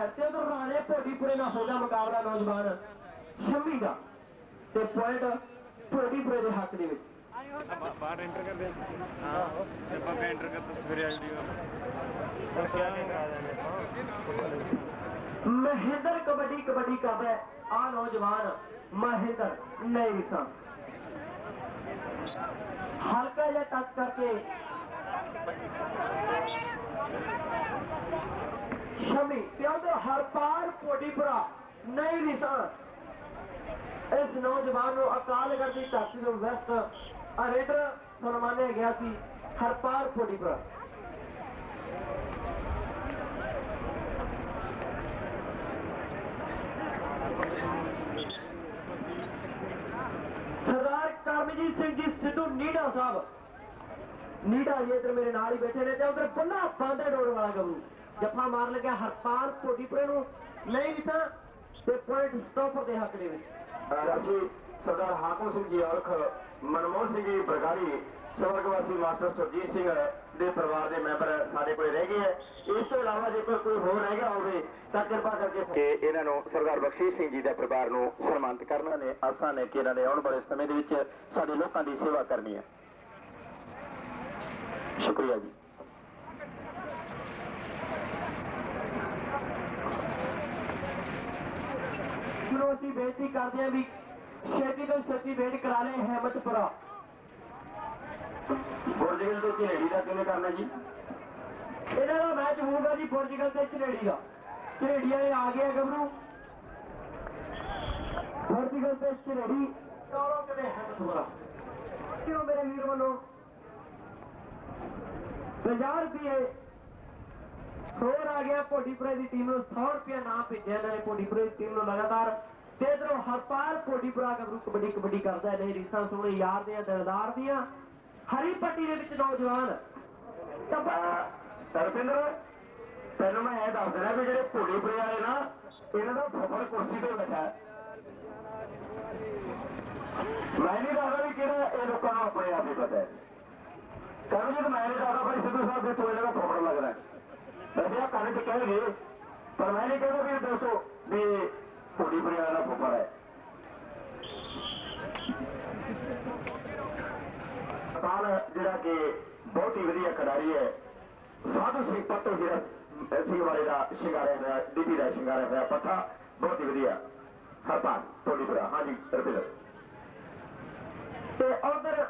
Side ਤੇ ਉਧਰ ਰਾਣੇ ਭੋਡੀਪੁਰੇ ਨਾਲ ਹੋਗਾ ਮੁਕਾਬਲਾ ਨੌਜਵਾਨ ਸ਼ੰਮੀ ਦਾ ਤੇ ਪੁਆਇੰਟ ਭੋਡੀਪੁਰੇ ਦੇ ਹੱਕ ਦੇ ਵਿੱਚ ਬਾਹਰ ਐਂਟਰ ਕਰ ਦੇ ਹਾਂ। ਜਦ ਆਪਾਂ ਐਂਟਰ ਕਰਤਾ ਫਿਰ ਆ ਜੂਗਾ ਹੁਣ ਕੀ ਕਰਾ ਦੇਣੇ ਮਹਿੰਦਰ ਕਬੱਡੀ ਕਬੱਡੀ ਕਰਦਾ ਆ ਨੌਜਵਾਨ ਮਹਿੰਦਰ ਨਹੀਂ ਸਾਂ ਹਲਕਾ ਜਿਹਾ ਟੱਚ ਕਰਕੇ। ਸ਼ਮੀ ਤੇ ਉਧਰ ਹਰਪਾਲ ਕੋਡੀਪੁਰਾ ਨਹੀਂ ਨਿਸ਼ਾਨ ਇਸ ਨੌਜਵਾਨ ਨੂੰ ਅਕਾਲਗੜ੍ਹ ਦੀ ਧਰਤੀ ਤੋਂ ਵੈਸਟ ਅਰੇਡਰ ਸਨਮਾਨਿਆ ਗਿਆ ਸੀ ਹਰਪਾਲ ਕੋਡੀਪੁਰਾ ਸਰਦਾਰ ਕਰਮਜੀਤ ਸਿੰਘ ਜੀ, ਸਿੱਧੂ ਨੀਡਾ ਸਾਹਿਬ। ਨੀਡਾ ਜੀ ਇੱਧਰ ਮੇਰੇ ਨਾਲ ਹੀ ਬੈਠੇ ਨੇ ਤੇ ਉਧਰ ਬੱਲਾ ਬਾਂਦੇ ਡੋੜ ਵਾਲਾ ਗੱਭਰੂ ਜੱਫਾ ਮਾਰ ਲੱਗਿਆ ਹਰਪਾਲ ਕੋਟੀਪੁਰੇ ਨੂੰ। ਨਹੀਂ ਦਿੱਤਾ ਤੇ ਪੁਆਇੰਟ ਸਟਾਪਰ ਦੇ ਹੱਕ ਦੇ ਵਿੱਚ। ਰਾਜੀ ਸਰਦਾਰ ਹਾਕਮ ਸਿੰਘ ਜੀ ਔਰਖ ਮਨਮੋਹਨ ਸਿੰਘ ਜੀ ਬਰਗਾੜੀ ਸਵਰਗਵਾਸੀ ਮਾਸਟਰ ਸੁਰਜੀਤ ਸਿੰਘ ਦੇ ਪਰਿਵਾਰ ਦੇ ਮੈਂਬਰ ਸਾਡੇ ਕੋਲ ਰਹਿ ਗਏ ਹੈ। ਇਸ ਤੋਂ ਇਲਾਵਾ ਜੇਕਰ ਕੋਈ ਹੋਰ ਰਹਿ ਗਿਆ ਹੋਵੇ ਤਾਂ ਕਿਰਪਾ ਕਰਕੇ ਕਿ ਇਹਨਾਂ ਨੂੰ ਸਰਦਾਰ ਬਖਸ਼ੀਸ਼ ਸਿੰਘ ਜੀ ਦੇ ਪਰਿਵਾਰ ਨੂੰ ਸਨਮਾਨਿਤ ਕਰਨਾ। ਨੇ ਆਸਾਂ ਨੇ ਕਿ ਇਹਨਾਂ ਨੇ ਆਉਣ ਵਾਲੇ ਸਮੇਂ ਦੇ ਵਿੱਚ ਸਾਡੇ ਲੋਕਾਂ ਦੀ ਸੇਵਾ ਕਰਨੀ ਹੈ। ਸ਼ੁਕਰੀਆ ਜੀ। ਨੂੰ ਅਸੀਂ ਬੇਨਤੀ ਕਰਦੇ ਹਾਂ ਵੀ ਛੇਤੀ ਤੋਂ ਛੇਤੀ ਵੇਟ ਕਰਾ ਲੈ ਹੈਮਤਪੁਰਾ ਗੁਰਜਗਲ ਦੇ ਝੇੜੀ ਦਾ ਕਿਵੇਂ ਕਰਨਾ ਜੀ ਇਹਨਾਂ ਦਾ ਮੈਚ ਹੋਊਗਾ ਜੀ ਪੋਰਚੁਗਲ ਤੇ ਝਰੇੜੀ ਦਾ ਝਰੇੜੀ ਵਾਲੇ ਆ ਗਏ ਆ ਗੱਭਰੂ ਪੋਰਚੁਗਲ ਤੇ ਝਰੇੜੀ ਚਲੋ ਕਿਤੇ ਹੈਮਤਪੁਰਾ ਕਿਉਂ ਮੇਰੇ ਵੀਰ ਵੱਲੋਂ 50 ਰੁਪਏ ਹੋਰ ਆ ਗਿਆ ਪੋਡੀਪੁਰੇ ਦੀ ਟੀਮ ਨੂੰ 100 ਰੁਪਏ ਨਾਮ ਭੇਜਿਆ ਇਹਨਾਂ ਨੇ ਪੋਡੀਪੁਰੇ ਦੀ ਟੀਮ ਨੂੰ ਲਗਾਤਾਰ ਤੇ ਇਧਰੋਂ ਹਰਪਾਲ ਪੋਡੀਪੁਰਾ ਗੱਭਰੂ ਕਬੱਡੀ ਕਬੱਡੀ ਕਰਦਾ ਨੇ ਰੀਸਾਂ ਸੋਹਣੇ ਯਾਰ ਦੀਆਂ, ਦਿਲਦਾਰ ਦੀਆਂ। ਹਰੀ ਪੱਟੀ ਦੇ ਵਿੱਚ ਨੌਜਵਾਨ। ਟੱਬਾ ਤਰਪਿੰਦਰ ਤੈਨੂੰ ਮੈਂ ਇਹ ਦੱਸ ਦੇਣਾ ਵੀ ਜਿਹੜੇ ਭੋੜੇਪੁਰੇ ਵਾਲੇ ਨਾ, ਇਹਨਾਂ ਦਾ ਫਫੜ ਕੁਰਸੀ ਤੇ ਬੈਠਾ ਮੈਂ ਨਹੀਂ ਦੱਸਦਾ ਵੀ ਕਿਹੜਾ ਇਹ ਲੋਕਾਂ ਨੂੰ ਆਪਣੇ ਆਪ ਹੀ ਪਤਾ ਹੈ। ਕਹਿੰਦੇ ਮੈਂ ਨਹੀਂ ਦੱਸਦਾ ਭਾਈ ਸਿੱਧੂ ਸਾਹਿਬ ਦੇ ਤੋਂ ਇਹਨਾਂ ਦਾ ਫਫੜ ਲੱਗਦਾ ਹੈ। ਵੈਸੇ ਆ ਕੰਨ ਚ ਕਹਿਣਗੇ, ਪਰ ਮੈਂ ਨਹੀਂ ਕਹਿੰਦਾ ਵੀ ਦੋਸਤੋ ਵੀ ਭੋੜੇਪੁਰੇ ਵਾਲਾ ਦਾ ਹੈ। ਕਾਲ ਜਿਹੜਾ ਕਿ ਬਹੁਤ ਹੀ ਵਧੀਆ ਖਿਡਾਰੀ ਹੈ, ਸਾਧੂ ਸਿੰਘ ਪੱਤੋ ਜਿਹੜਾ ਸਿੰਘ ਵਾਲੇ ਦਾ ਸ਼ਿੰਗਾਰਿਆ ਹੋਇਆ, ਡੀਪੀ ਦਾ ਸ਼ਿੰਗਾਰਿਆ ਹੋਇਆ ਪੱਠਾ, ਬਹੁਤ ਹੀ ਵਧੀਆ। ਹਰਪਾਲ, ਤੁਹਾਡੀ ਭਰਾ ਹਾਂਜੀ, ਰਪਿੰਦਰ। ਤੇ ਉਧਰ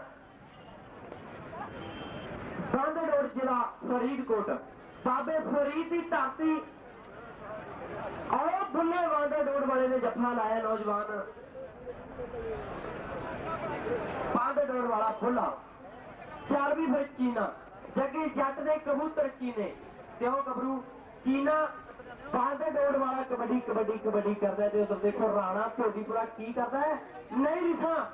ਬੰਦੜੋੜ ਜ਼ਿਲ੍ਹਾ ਫਰੀਦਕੋਟ, ਬਾਬੇ ਫਰੀਦ ਦੀ ਧਰਤੀ ਆਓ ਬੁੱਲੇ ਵਾਂਡੇ ਡੋੜ ਵਾਲੇ ਨੇ ਜੱਫਾ ਲਾਇਆ ਨੌਜਵਾਨ। ਬਾਂਡੇ ਡੋੜ ਵਾਲਾ ਫੁੱਲਾ ਚਾਰਵੀਂ ਫਿਰ ਚੀਨਾ। ਜੱਗੇ ਜੱਟ ਦੇ ਕਬੂਤਰ ਚੀਨੇ। ਤੇ ਉਹ ਗੱਭਰੂ ਚੀਨਾ ਬਾਂਡੇ ਡੋੜ ਵਾਲਾ ਕਬੱਡੀ ਕਬੱਡੀ ਕਬੱਡੀ ਕਰਦਾ ਤੇ ਉਧਰ ਦੇਖੋ ਰਾਣਾ ਢੋਡੀਪੁਰਾ ਕੀ ਕਰਦਾ ਹੈ? ਨਹੀਂ ਰਿਸਾ।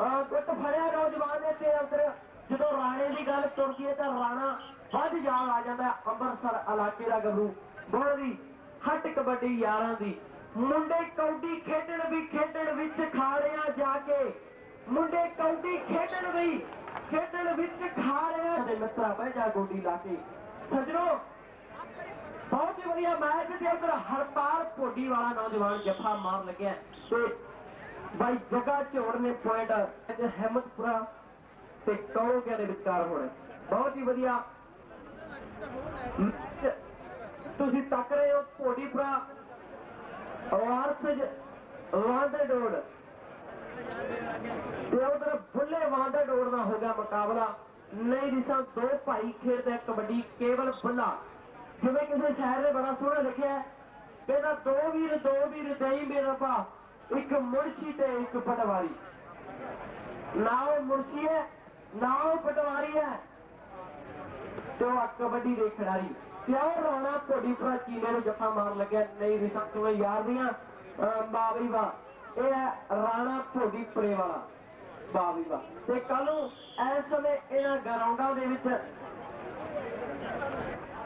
ਅਹ ਗੁੱਟ ਫੜਿਆ ਨੌਜਵਾਨ ਨੇ ਤੇ ਉਧਰ ਜਦੋਂ ਰਾਣੇ ਦੀ ਗੱਲ ਤੁਰਦੀ ਹੈ ਤਾਂ ਰਾਣਾ ਵੱਧ ਜਾਲ ਆ ਜਾਂਦਾ ਅੰਮ੍ਰਿਤਸਰ ਇਲਾਕੇ ਦਾ ਗੱਭਰੂ। ਬਹੁਤ ਹੱਟ ਕਬੱਡੀ ਯਾਰਾਂ ਦੀ। ਮੁੰਡੇ ਕੌਡੀ ਖੇਡਣ ਵੀ ਖੇਡਣ ਵਿੱਚ ਖਾੜਿਆਂ ਜਾ ਕੇ। ਮੁੰਡੇ ਕੌਡੀ ਖੇਡਣ ਵੀ ਖੇਡਣ ਵਿੱਚ ਖਾੜਿਆਂ ਦੇ ਮਿੱਤਰਾ, ਬਹਿ ਜਾ ਗੋਡੀ ਲਾ ਕੇ। ਸਜਣੋ, ਬਹੁਤ ਹੀ ਵਧੀਆ ਮੈਚ ਤੇ ਉਧਰ ਹਰਪਾਲ ਕੋਡੀ ਵਾਲਾ ਨੌਜਵਾਨ ਜੱਫਾ ਮਾਰ ਲੱਗਿਆ। ਤੇ ਬਾਈ ਜਗਾ ਝੋੜ ਨੇ ਪੁਆਇੰਟ ਤੇ ਹਿੰਮਤਪੁਰਾ ਤੇ ਕੌੜਕਿਆਂ ਦੇ ਵਿਚਕਾਰ ਹੋਣਾ। ਬਹੁਤ ਹੀ ਵਧੀਆ। ਤੁਸੀਂ ਤੱਕ ਰਹੇ ਹੋ ਕੋਡੀਪੁਰਾ ਵਾਰਸਜ ਵਾਂਡੇ ਡੋੜ ਤੇ ਉਧਰ ਬੁੱਲੇ ਵਾਂਡੇ ਡੋੜ ਦਾ ਹੋ ਮੁਕਾਬਲਾ ਨਹੀਂ ਦਿਸਾਂ ਦੋ ਭਾਈ ਖੇਡਦੇ ਕਬੱਡੀ ਕੇਵਲ ਬੁੱਲਾ। ਜਿਵੇਂ ਕਿਸੇ ਸ਼ਹਿਰ ਨੇ ਬੜਾ ਸੋਹਣਾ ਲਿਖਿਆ ਹੈ, ਕਹਿੰਦਾ ਦੋ ਵੀਰ ਦੋ ਵੀਰ ਦੇਈ ਮੇਰਾ ਭਾ ਇੱਕ ਮੁਰਸ਼ੀ ਤੇ ਇੱਕ ਪਟਵਾਰੀ। ਨਾ ਉਹ ਮੁਰਸ਼ੀ ਹੈ ਨਾ ਉਹ ਪਟਵਾਰੀ ਹੈ। ਤੇ ਉਹ ਕਬੱਡੀ ਦੇ ਖਿਡਾਰੀ। ਤੇ ਉਹ ਰਾਣਾ ਕੋਡੀਪੁਰਾ ਚੀਲੇ ਨੂੰ ਜੱਫਾ ਮਾਰਨ ਲੱਗਿਆ। ਨਹੀਂ ਸਭ ਤੋਂ ਯਾਰ ਦੀਆਂ ਬਾਬੀ ਵਾ ਇਹ ਹੈ ਰਾਣਾ ਕੋਡੀਪੁਰੇ ਵਾਲਾ ਬਾਬਰੀ ਵਾ ਤੇ ਕੱਲ ਨੂੰ ਇਸ ਸਮੇਂ ਇਹਨਾਂ ਗਰਾਊਂਡਾਂ ਦੇ ਵਿੱਚ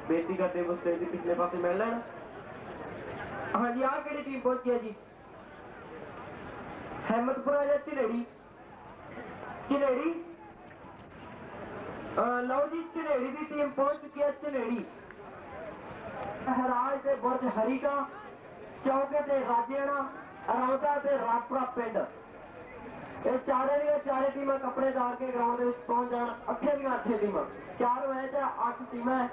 ਬੇਟੀ ਕਰਦੇ ਬਸਤੇ ਦੀ ਪਿਛਲੇ ਪਾਸੇ ਮਿਲ ਲੈਣ। ਹਾਂਜੀ, ਆਹ ਕਿਹੜੀ ਟੀਮ ਪਹੁੰਚੀ ਹੈ ਜੀ? ਹਿੰਮਤਪੁਰਾ ਜਾਂ ਝਿਲੇੜੀ? ਝਿਲੇੜੀ? ਅਹ, ਲਓ ਜੀ, ਝਿਲੇੜੀ ਦੀ ਟੀਮ ਪਹੁੰਚ ਚੁੱਕੀ ਹੈ, ਝਿਲੇੜੀ। ਹਰਾਜ ਤੇ ਬੁਰਜ ਹਰੀਕਾ ਚੌਕੇ ਤੇ ਰਾਜੇਣਾ ਅਰੌਦਾ ਤੇ ਰਾਜਪੁਰਾ ਪਿੰਡ। ਇਹ ਚਾਰੇ ਦੀਆਂ ਚਾਰੇ ਟੀਮਾਂ ਕੱਪੜੇ ਧਾਰ ਕੇ ਗਰਾਊਂਡ ਦੇ ਵਿੱਚ ਪਹੁੰਚ ਜਾਣ ਅੱਠੇ ਦੀਆਂ ਅੱਠੇ ਟੀਮਾਂ। ਚਾਰ ਮੈਚ ਆ, ਅੱਠ ਟੀਮਾਂ